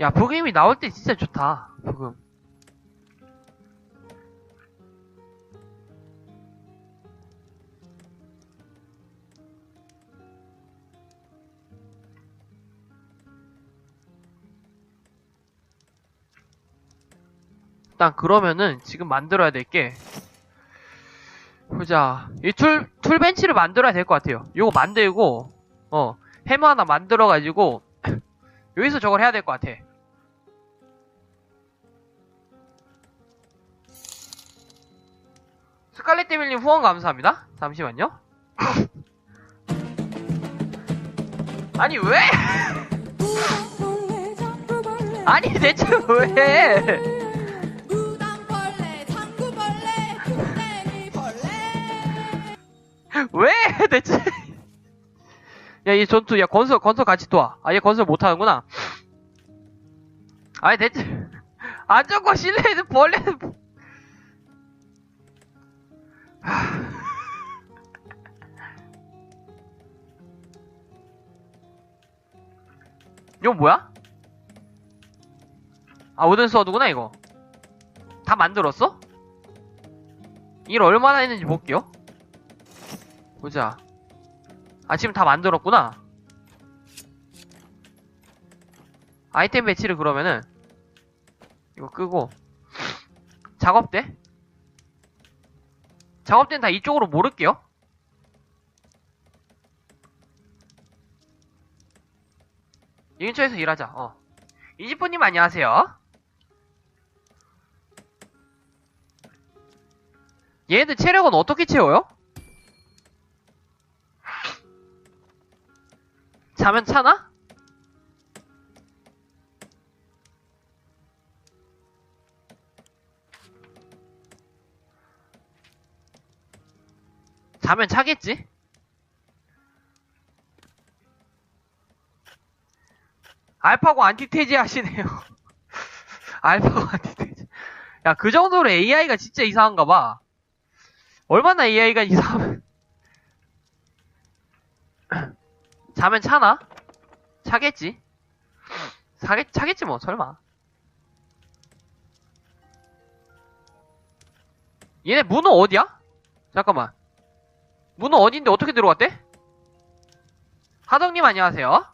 야, 부금이 나올 때 진짜 좋다. 부금. 일단 그러면은 지금 만들어야 될 게 보자 이 툴 툴벤치를 만들어야 될 것 같아요 요거 만들고 어 해머 하나 만들어 가지고 여기서 저걸 해야 될 것 같아 스칼렛 데밀님 후원 감사합니다 잠시만요 아니 왜 아니 대체 왜. 왜 대체? 야, 이 전투, 야, 건설, 건설 같이 도와. 아, 얘 건설 못하는구나. 아니, 대체. 안 좋고 실내에는 벌레는. 뭐- 하... 이거 뭐야? 아, 오든 서드구나, 이거. 다 만들었어? 일 얼마나 했는지 볼게요. 보자. 아, 지금 다 만들었구나. 아이템 배치를 그러면은, 이거 끄고, 작업대? 작업대는 다 이쪽으로 모를게요. 이 근처에서 일하자, 어. 이지포님 안녕하세요. 얘네들 체력은 어떻게 채워요? 자면 차나? 자면 차겠지? 알파고 안티테지 하시네요. 알파고 안티테지. 야, 그 정도로 AI가 진짜 이상한가 봐. 얼마나 AI가 이상하면. 자면 차나? 차겠지? 사겠, 차겠지 뭐, 설마. 얘네 문어 어디야? 잠깐만. 문어 어딘데 어떻게 들어왔대? 하덕님 안녕하세요.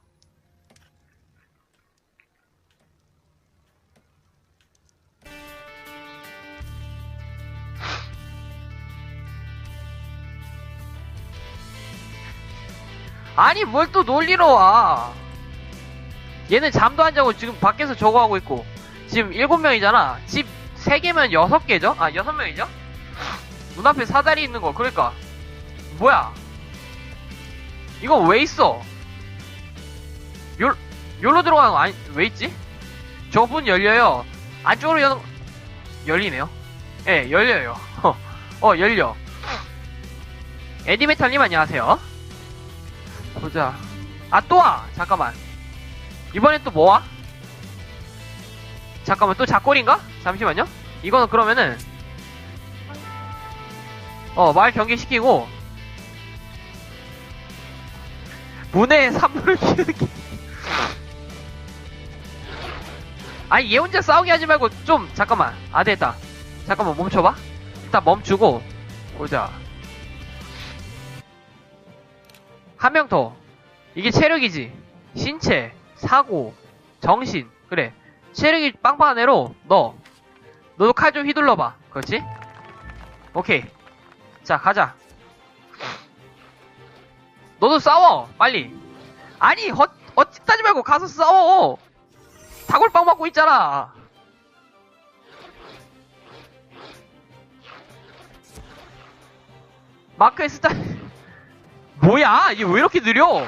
아니 뭘 또 놀리러 와? 얘는 잠도 안 자고 지금 밖에서 저거 하고 있고. 지금 7명이잖아. 집 3개면 6개죠? 아 6명이죠? 눈앞에 사다리 있는 거 그러니까. 뭐야? 이거 왜 있어? 요, 요로 들어가는 거 아니 왜 있지? 저 문 열려요. 안쪽으로 여는 열리네요. 예 열려요. 어 열려. 에디메탈님 안녕하세요 보자. 아, 또 와! 잠깐만. 이번엔 또 뭐 와? 잠깐만, 또 작골인가? 잠시만요. 이거는 그러면은, 어, 말 경계시키고, 문에 산물을 키우는 게. 아니, 얘 혼자 싸우게 하지 말고, 좀, 잠깐만. 아, 됐다. 잠깐만, 멈춰봐. 일단 멈추고, 보자. 한 명 더. 이게 체력이지. 신체, 사고, 정신. 그래. 체력이 빵빵한 애로 너. 너도 칼 좀 휘둘러봐. 그렇지? 오케이. 자, 가자. 너도 싸워. 빨리. 아니, 헛, 어찌 따지 말고 가서 싸워. 다골빵 맞고 있잖아. 마크에 스타, 뭐야? 이게 왜 이렇게 느려?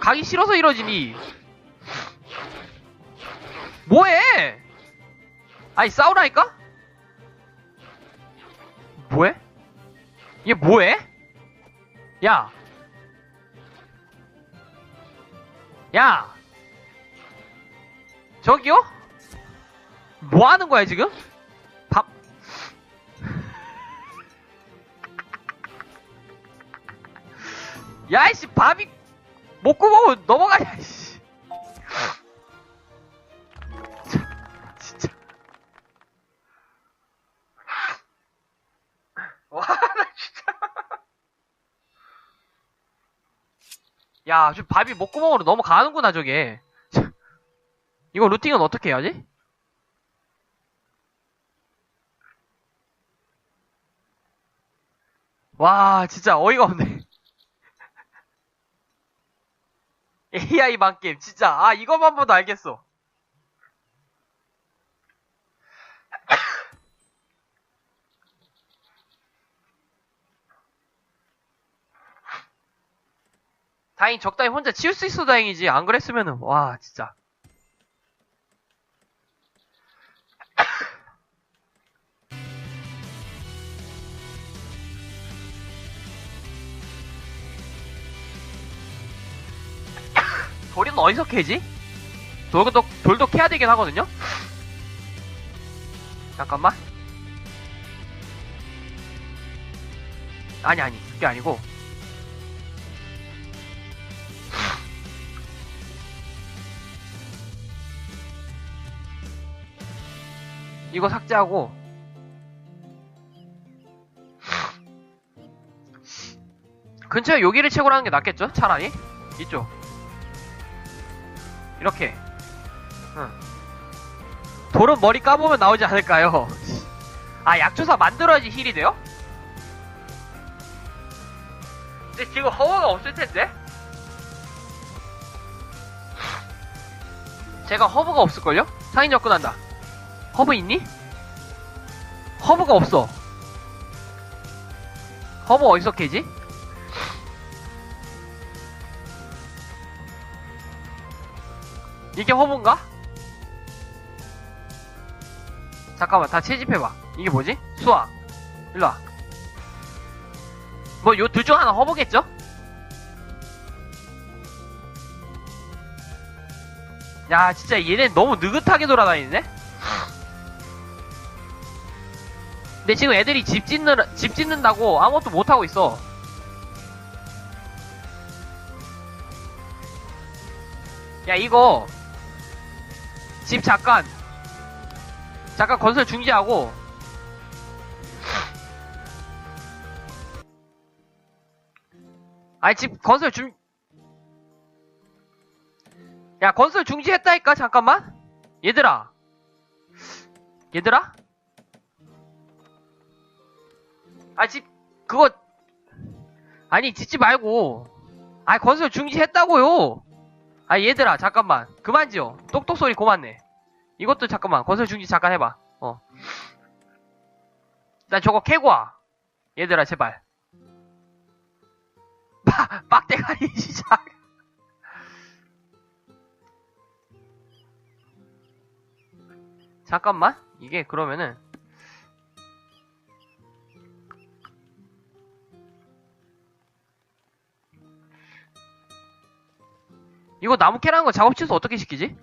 가기 싫어서 이러지니. 뭐해? 아니 싸우라니까? 뭐해? 얘 뭐해? 야. 야. 저기요? 뭐 하는 거야 지금? 야 이씨 밥이 목구멍을 넘어가냐, 씨. 진짜. 와, 나 진짜. 야, 저 밥이 목구멍으로 넘어가는구나, 저게. 이거 루팅은 어떻게 해야지? 와, 진짜 어이가 없네. AI 만게임, 진짜. 아, 이것만 봐도 알겠어. 다행히 적당히 혼자 치울 수 있어 다행이지. 안 그랬으면은, 와, 진짜. 돌이는 어디서 캐지? 돌도, 돌도 캐야 되긴 하거든요? 잠깐만. 아니, 아니, 그게 아니고. 이거 삭제하고. 근처에 여기를 채굴 하는 게 낫겠죠? 차라리? 이쪽. 이렇게. 응. 돌은 머리 까보면 나오지 않을까요? 아, 약초사 만들어야지 힐이 돼요? 근데 지금 허브가 없을 텐데? 제가 허브가 없을걸요? 상인 접근한다. 허브 있니? 허브가 없어. 허브 어디서 캐지? 이게 허브인가? 잠깐만, 다 채집해봐. 이게 뭐지? 수아. 일로와. 뭐, 요 둘 중 하나 허브겠죠? 야, 진짜 얘네 너무 느긋하게 돌아다니네? 근데 지금 애들이 집 짓는, 집 짓는다고 아무것도 못 하고 있어. 야, 이거, 집 잠깐, 잠깐 건설 중지하고, 아니, 집 건설 중, 야, 건설 중지했다니까, 잠깐만? 얘들아. 얘들아? 아, 집, 그거, 아니, 짓지 말고. 아, 건설 중지했다고요. 아, 얘들아, 잠깐만. 그만 지어. 똑똑 소리 고만네. 이것도 잠깐만. 건설 중지 잠깐 해봐. 어. 나 저거 캐고 와. 얘들아, 제발. 빡, 빡대가리 시작. 잠깐만. 이게 그러면은 이거 나무 캐라는 거 작업 취소 어떻게 시키지?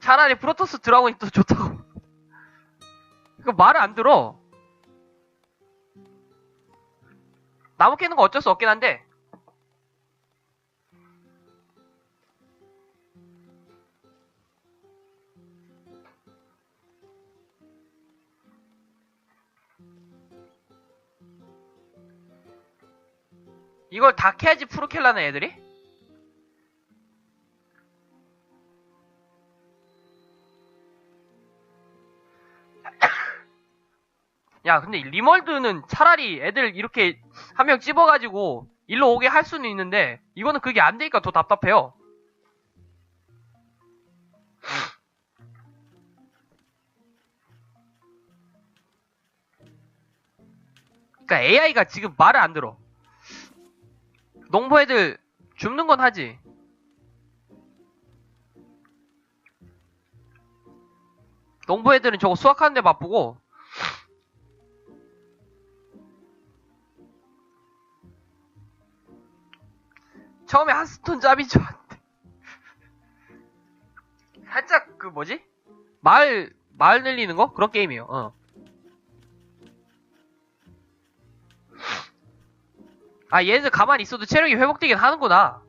차라리 프로토스 드라곤이 더 좋다고. 이거 말을 안 들어. 나무 캐는 거 어쩔 수 없긴 한데. 이걸 다 캐야지 프로 캘라네 애들이? 야 근데 리멀드는 차라리 애들 이렇게 한 명 찝어가지고 일로 오게 할 수는 있는데 이거는 그게 안 되니까 더 답답해요 그니까 AI가 지금 말을 안 들어 농부 애들 줍는 건 하지. 농부 애들은 저거 수확하는 데 바쁘고. 처음에 한 스톤 짭인 줄 알았는데. 살짝 그 뭐지? 마을 마을 늘리는 거 그런 게임이에요. 어. 아, 얘네들 가만히 있어도 체력이 회복되긴 하는구나.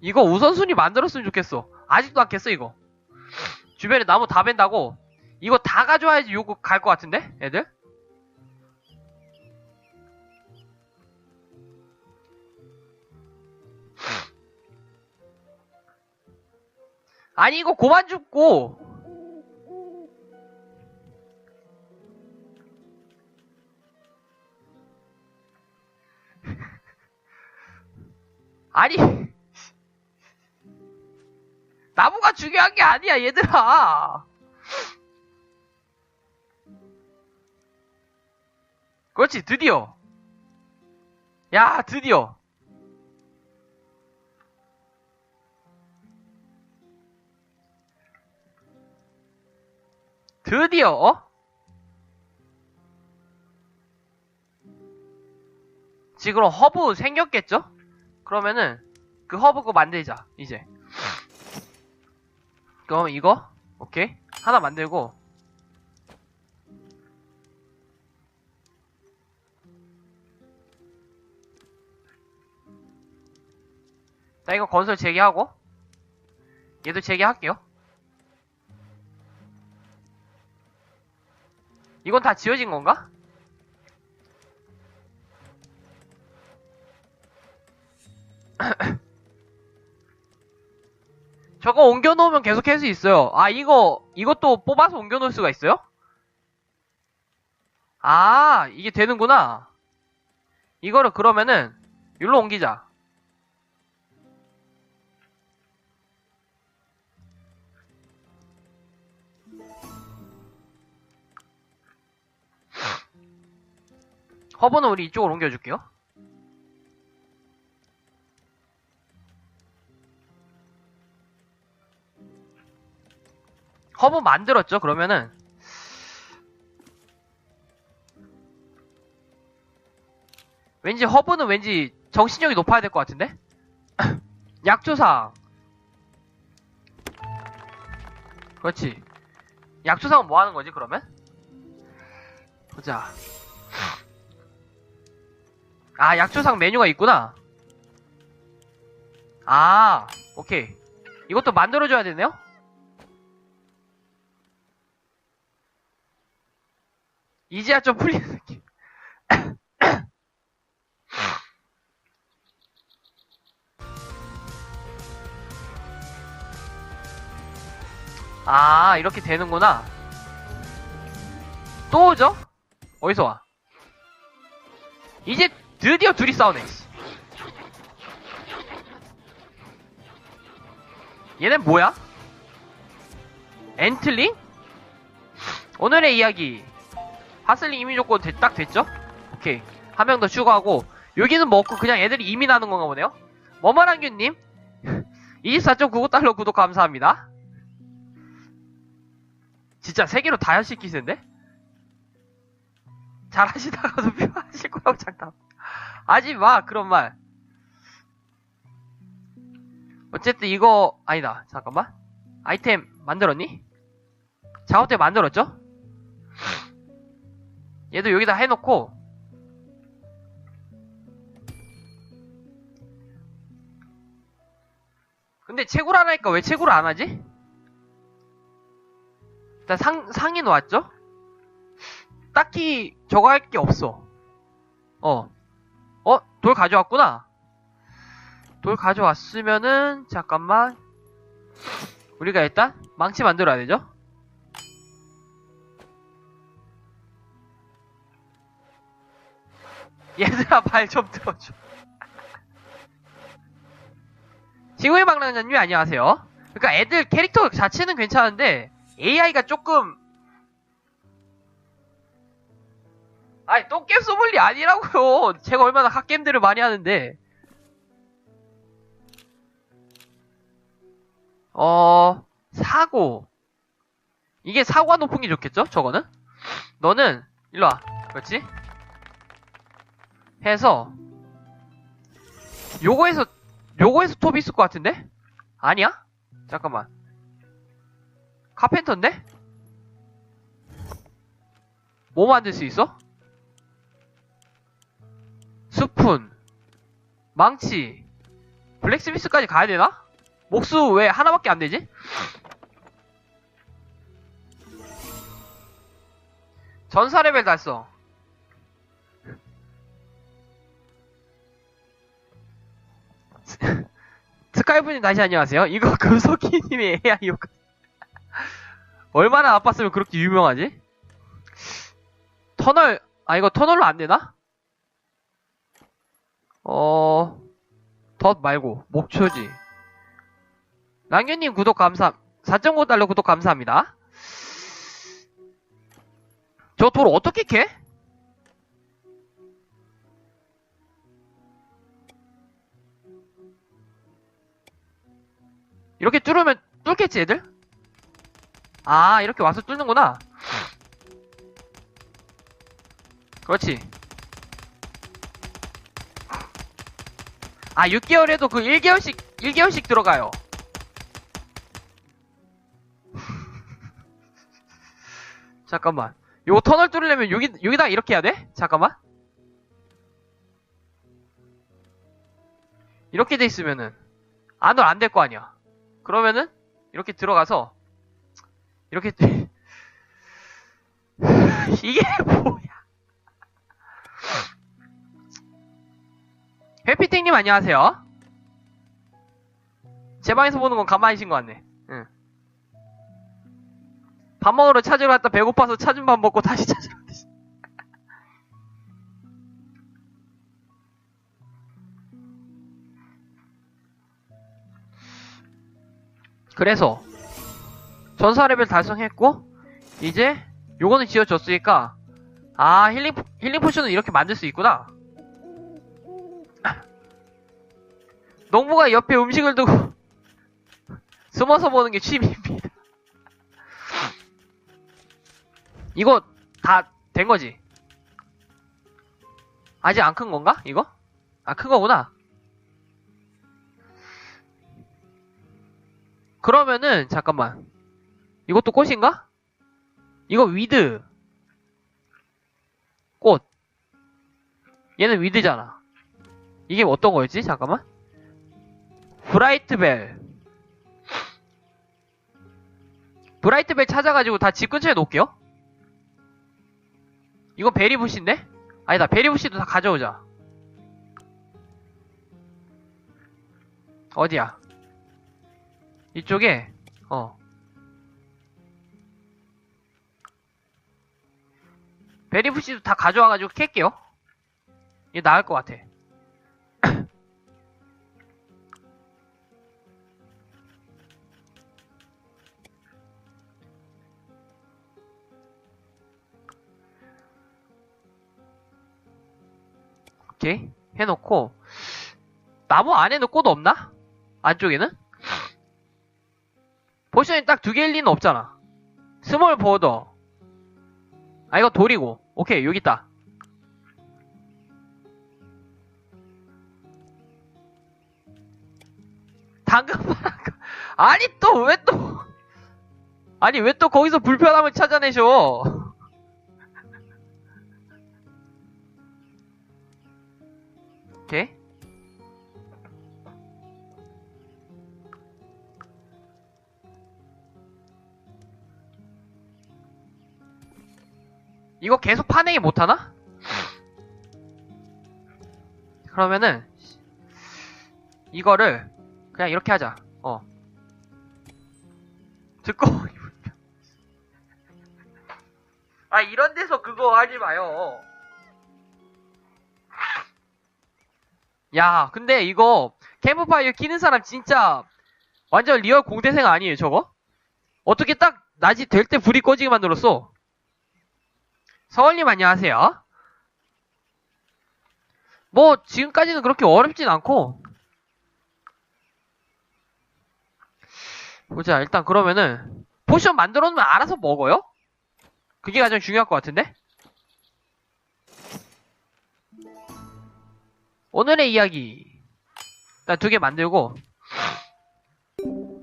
이거 우선순위 만들었으면 좋겠어. 아직도 안 깼어, 이거. 주변에 나무 다 벤다고. 이거 다 가져와야지 요거 갈 것 같은데? 애들? 아니, 이거 고만 죽고. 아니. 나무가 중요한 게 아니야, 얘들아. 그렇지, 드디어. 야, 드디어. 드디어, 어? 지금 허브 생겼겠죠? 그러면은, 그 허브 거 만들자, 이제. 그럼 이거? 오케이. 하나 만들고. 자, 이거 건설 재개하고. 얘도 재개할게요. 이건 다 지어진 건가? 저거 옮겨놓으면 계속 할 수 있어요. 아, 이거, 이것도 뽑아서 옮겨놓을 수가 있어요? 아, 이게 되는구나. 이거를 그러면은, 여기로 옮기자. 허브는 우리 이쪽으로 옮겨줄게요. 허브 만들었죠? 그러면은 왠지 허브는 왠지 정신력이 높아야 될 것 같은데? 약조상 그렇지 약조상은 뭐 하는 거지 그러면? 보자 아 약조상 메뉴가 있구나 아 오케이 이것도 만들어줘야 되네요? 이제야 좀 풀리는 느낌. 아, 이렇게 되는구나. 또 오죠? 어디서 와? 이제 드디어 둘이 싸우네. 얘는 뭐야? 엔틀링? 오늘의 이야기 하슬링 이민 조건 되- 딱 됐죠? 오케이. 한 명 더 추가하고, 여기는 뭐 없고 그냥 애들이 이민하는 건가 보네요? 머머랑규님, 24.99달러 구독 감사합니다. 진짜 세 개로 다 하실 기세인데? 잘하시다가도 필요하실 거라고 장담. 하지 마, 그런 말. 어쨌든 이거, 아니다. 잠깐만. 아이템 만들었니? 작업대 만들었죠? 얘도 여기다 해놓고 근데 채굴 안 하니까 왜 채굴을 안 하지? 일단 상, 상인 왔죠? 딱히 저거 할 게 없어 어. 어? 돌 가져왔구나 돌 가져왔으면은 잠깐만 우리가 일단 망치 만들어야 되죠? 얘들아 발 좀 들어줘 지구의 방랑자님 안녕하세요 그러니까 애들 캐릭터 자체는 괜찮은데 AI가 조금 아니 똥겜 소믈리 아니라고요. 제가 얼마나 핫겜들을 많이 하는데. 어 사고. 이게 사고가 높은 게 좋겠죠? 저거는? 너는 일로 와. 그렇지? 해서. 요거에서 요거에서 톱 있을 것 같은데? 아니야? 잠깐만. 카펜터인데? 뭐 만들 수 있어? 스푼, 망치, 블랙스미스까지 가야 되나? 목수 왜 하나밖에 안 되지? 전사 레벨 달성. 스카이프님 다시 안녕하세요. 이거 금속기님의 AI 효과. 얼마나 아팠으면 그렇게 유명하지? 터널, 아, 이거 터널로 안 되나? 어, 덧 말고, 목초지. 랑현님 구독 감사, 4.5달러 구독 감사합니다. 저 돌 어떻게 캐? 이렇게 뚫으면 뚫겠지 애들? 아 이렇게 와서 뚫는구나 그렇지 아 6개월에도 그 1개월씩 1개월씩 들어가요 잠깐만 요거 터널 뚫으려면 여기 여기다 이렇게 해야 돼? 잠깐만 이렇게 돼 있으면은 안으로 안 될 거 아니야 그러면은 이렇게 들어가서 이렇게 이게 뭐야? 해피팅님 안녕하세요. 제 방에서 보는 건 가만히신 것 같네. 응. 밥 먹으러 찾으러 갔다 배고파서 찾은 밥 먹고 다시 찾으러 갔어. 그래서 전사 레벨 달성했고 이제 요거는 지어줬으니까 아 힐링 힐링 포션은 이렇게 만들 수 있구나. 농부가 옆에 음식을 두고 숨어서 보는 게 취미입니다. 이거 다 된 거지? 아직 안 큰 건가? 이거? 아, 큰 거구나. 그러면은, 잠깐만. 이것도 꽃인가? 이거 위드. 꽃. 얘는 위드잖아. 이게 어떤 거였지? 잠깐만. 브라이트벨. 브라이트벨 찾아가지고 다 집 근처에 놓을게요. 이거 베리부시인데? 아니다, 베리부시도 다 가져오자. 어디야? 이쪽에, 어. 베리부시도 다 가져와가지고 캘게요. 이게 나을 것 같아. 오케이. 해놓고, 나무 안에 는 꽃 없나? 안쪽에는? 포션이 딱 두 개일 리는 없잖아. 스몰 보더. 아, 이거 돌이고. 오케이, 여기 있다. 당근파랑, 아니, 또, 왜 또, 아니, 왜 또 거기서 불편함을 찾아내셔? 이거 계속 파내기 못하나? 그러면은 이거를 그냥 이렇게 하자. 어. 듣고 아 이런 데서 그거 하지 마요. 야 근데 이거 캠프파이어 키는 사람 진짜 완전 리얼 공대생 아니에요 저거? 어떻게 딱 낮이 될 때 불이 꺼지게 만들었어 서울님 안녕하세요. 뭐 지금까지는 그렇게 어렵진 않고 보자 일단 그러면은 포션 만들어 놓으면 알아서 먹어요? 그게 가장 중요할 것 같은데? 오늘의 이야기 일단 두 개 만들고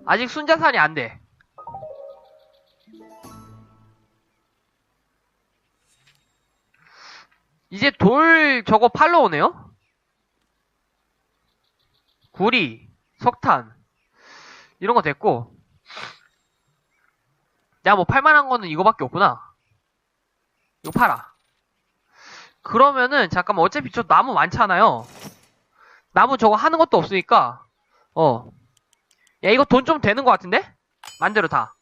아직 순자산이 안돼 이제 돌 저거 팔러 오네요? 구리, 석탄, 이런 거 됐고. 야, 뭐 팔만한 거는 이거밖에 없구나. 이거 팔아. 그러면은, 잠깐만, 어차피 저 나무 많잖아요. 나무 저거 하는 것도 없으니까, 어. 야, 이거 돈 좀 되는 것 같은데? 만들어 다.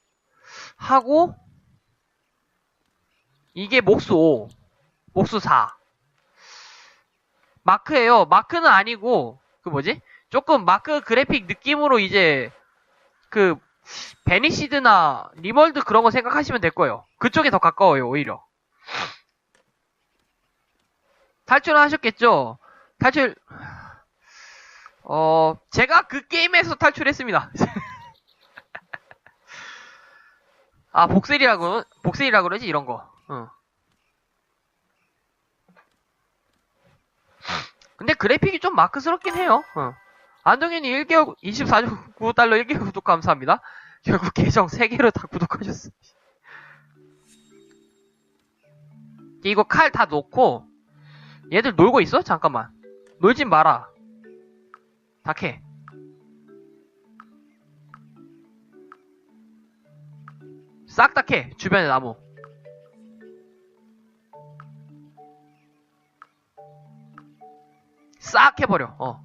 하고, 이게 목수 5, 목수 4. 마크예요. 마크는 아니고, 그 뭐지? 조금 마크 그래픽 느낌으로 이제, 그, 베니시드나 리멀드 그런 거 생각하시면 될 거예요. 그쪽에 더 가까워요, 오히려. 탈출은 하셨겠죠? 탈출, 어, 제가 그 게임에서 탈출했습니다. 아, 복셀이라고, 복셀이라고 그러지, 이런 거. 응. 근데 그래픽이 좀 마크스럽긴 해요. 응. 안동현이 1개월, 24.9달러 1개월 구독 감사합니다. 결국 계정 3개로 다 구독하셨어. 이거 칼 다 놓고, 얘들 놀고 있어? 잠깐만. 놀진 마라. 다 캐. 싹 다 캐. 주변에 나무. 싹 해버려. 어.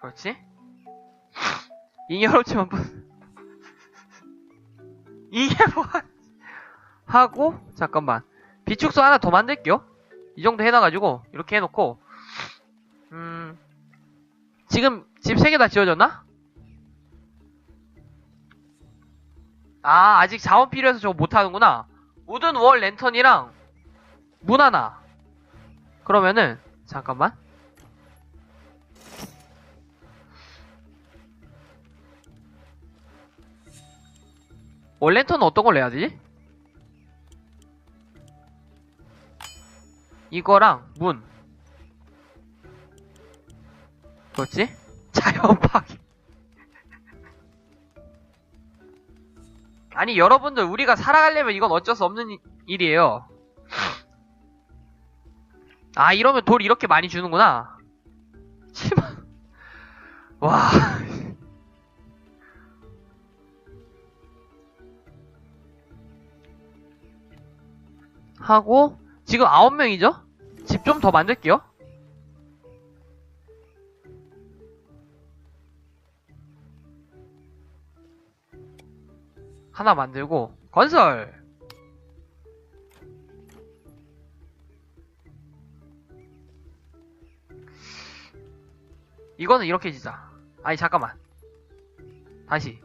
그렇지? 잉여롭지만 뭐- 이게 뭐 하고 잠깐만 비축소 하나 더 만들게요. 이 정도 해놔가지고 이렇게 해놓고 음 지금 집 세 개 다 지어졌나? 아 아직 자원 필요해서 저거 못하는구나. 우든 월 랜턴이랑 문 하나. 그러면은 잠깐만. 월 랜턴은 어떤 걸 내야 되지? 이거랑 문. 그렇지? 자연 파괴. 아니 여러분들 우리가 살아가려면 이건 어쩔 수 없는 이- 일이에요. 아 이러면 돌 이렇게 많이 주는구나. 씨발. 와. 하고 지금 아홉 명이죠? 집 좀 더 만들게요. 하나 만들고 건설. 이거는 이렇게 지자. 아니 잠깐만. 다시.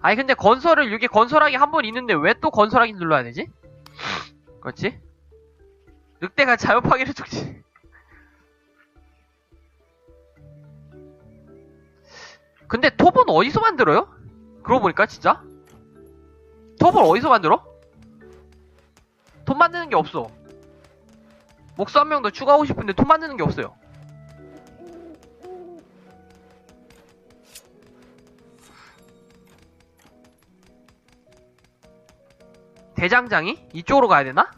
아니 근데 건설을 여기 건설하기 한 번 있는데 왜 또 건설하기 눌러야 되지? 그렇지? 늑대가 자연파괴를 촉지. 근데 톱은 어디서 만들어요? 그러고 보니까 진짜 톱을 어디서 만들어? 톱 만드는 게 없어. 목수 한 명 더 추가하고 싶은데 톱 만드는 게 없어요. 대장장이? 이쪽으로 가야 되나?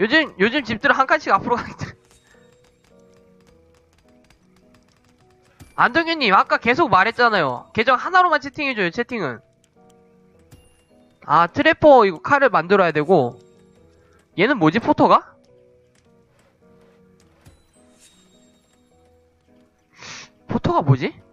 요즘 요즘 집들은 한 칸씩 앞으로 가겠 안동현님 아까 계속 말했잖아요. 계정 하나로만 채팅해줘요. 채팅은. 아 트래퍼 이거 칼을 만들어야 되고 얘는 뭐지 포터가? 포터가 뭐지?